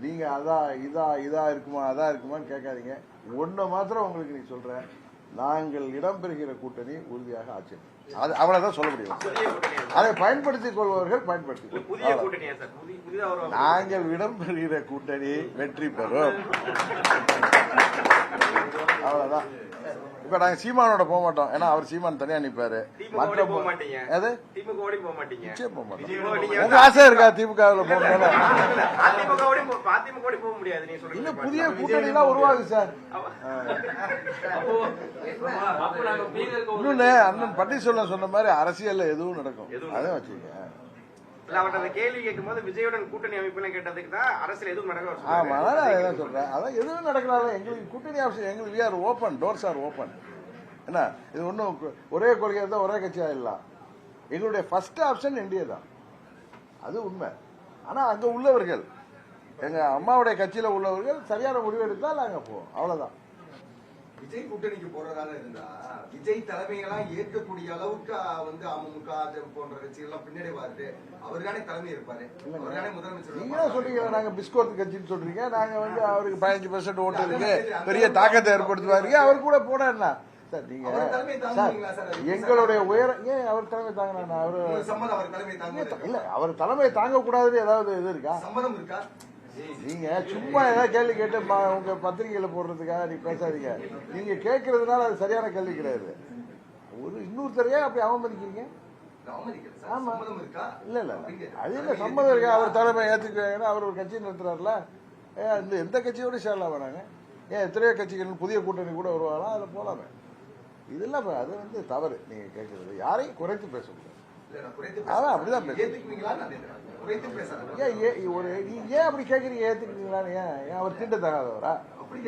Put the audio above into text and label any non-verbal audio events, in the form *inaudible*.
நீங்க அதான் இதா இதா இருக்குமா அதா இருக்குமான்னு கேட்காதீங்க. ஒண்ணு மாத்திரம் உங்களுக்கு நீ சொல்றேன் நாங்கள் இடம்பெறுகிற கூட்டணி உறுதியாக ஆட்சி. அமைக்கும். அது அவ்வளவுதான் சொல்ல முடியும்? அதை பயன்படுத்திக் கொள்பவர்கள் பயன்படுத்திக் நாங்கள் இடம்பெறுகிற கூட்டணி வெற்றி பெறும். *laughs* அவ்வளவுதான். இப்ப நாங்க சீமானோட போக மாட்டோம். ஏன்னா அவர் சீமான் தனியா நிப்பாரு. திமுக போக மாட்டீங்க. திமுக ஓடி போக மாட்டீங்க. நிச்சயம் போக மாட்டோம். விஜயோட நீங்க உங்க ஆசை இருக்கா திமுக போக முடியாது புதிய கூட்டணி எல்லாம் உருவாகுது சார். இன்னொன்னு அண்ணன் பன்னீர்செல்வம் சொன்ன மாதிரி அரசியல்ல எதுவும் நடக்கும். அதான் வச்சுக்க இல்ல அவர்ட்ட அந்த கேள்வி கேட்கும்போது விஜயுடன் கூட்டணி அமைப்புன்னு கேட்டதுக்கு தான் அரசியல் எதுவும் நடக்க அவர் ஆமா. அதனால அதான் சொல்றேன். அதான் எதுவும் நடக்கலாம் எங்களுக்கு கூட்டணி ஆப்ஷன் எங்களுக்கு we are open doors are open என்ன? இது ஒன்றும் ஒரே கொள்கை தான் ஒரே கட்சி ஆயிடலாம். எங்களுடைய ஃபர்ஸ்ட் ஆப்ஷன் என்டிஏ தான். அது உண்மை. ஆனா அங்க உள்ளவர்கள் எங்க அம்மாவுடைய கட்சியில உள்ளவர்கள் சரியான முடிவு எடுத்தால் நாங்க போவோம் அவ்வளவுதான். விஜய் கூட்டணிக்கு போறதால இருந்தா விஜய் தலைமையெல்லாம் ஏற்கக்கூடிய அளவுக்கு வந்து அமமுக போன்ற கட்சிகள்லாம் பின்னாடி வருது அவர் தானே தலைமை இருப்பாரு. அவர் தானே முதலமைச்சர் நீங்க சொல்றீங்க நாங்க பிஸ்கோத் கட்சின்னு சொல்றீங்க நாங்க வந்து அவருக்கு பதினஞ்சு பர்சன்ட் ஓட்டு இருக்கு. பெரிய தாக்கத்தை ஏற்படுத்துவாரு அவர் கூட போனா என்ன சார் நீங்க எங்களுடைய உயர ஏன் அவர் தலைமை தாங்கினா அவரு இல்ல அவர் தலைமை தாங்க கூடாதுன்னு ஏதாவது இது இருக்கா? சம்மதம் இருக்கா? நீங்க சும்மா ஏதாவது கேள்வி கேட்டு உங்க பத்திரிகையில போடுறதுக்காக நீ பேசாதீங்க. நீங்க கேட்கறதுனால அது சரியான கேள்வி கிடையாது. ஒரு இன்னொருத்தரையே அப்படி அவமதிக்கிறீங்க? ஆமா. இல்ல இல்ல. அது இல்ல சம்மதம் இருக்கா? அவர் தலைமை ஏத்துக்குவாங்கன்னா அவர் ஒரு கட்சி நடத்துறாருல. இந்த எந்த கட்சியோட சேரலாம் வராங்க ஏன் எத்தனையோ கட்சிகள் புதிய கூட்டணி கூட வருவாங்களா? அதுல போலாமே. இதெல்லாம் அது வந்து தவறு. நீங்க கேட்கறது யாரையும் குறைத்து பேச முடியாது. அதான். அப்படிதான் பேசுறேன். ஏன் ஒரு நீங்க ஏன் அப்படி கேக்குறீங்க? ஏத்துக்கிறீங்களான்னு ஏன்? ஏன் அவர் தீண்டத்தகாதவரா அப்படி